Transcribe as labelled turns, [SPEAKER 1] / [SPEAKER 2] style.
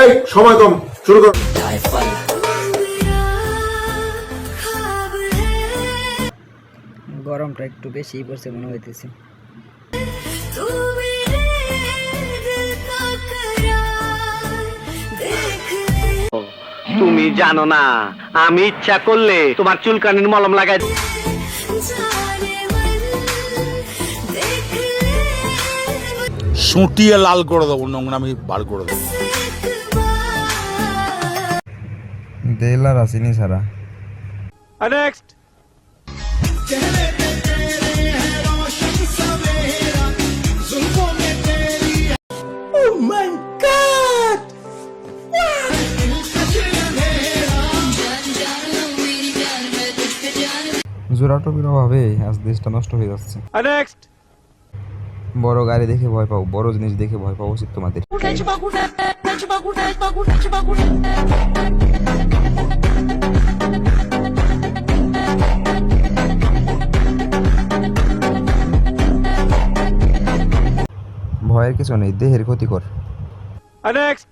[SPEAKER 1] এই সময় কম শুরু করো।
[SPEAKER 2] গরমটা একটু বেশি পড়ছে মনে হইতেছে।
[SPEAKER 3] তুমি জানো না আমি ইচ্ছা করলে তোমার চুলকানির মলম লাগাই
[SPEAKER 4] সুটিয়ে লাল করে দেবো নোংরা আমি বার করে দেবো।
[SPEAKER 5] দেলার আসেনি সারা
[SPEAKER 3] নেক্সট
[SPEAKER 5] জোড়া টপির অভাবে আজ দেশটা নষ্ট হয়ে যাচ্ছে
[SPEAKER 3] নেক্সট
[SPEAKER 5] বড় গাড়ি দেখে ভয় পাও বড় জিনিস দেখে ভয় পাওয়া উচিত তোমাদের ভয়ের কিছু নেই দেহের ক্ষতিকর
[SPEAKER 3] নেক্সট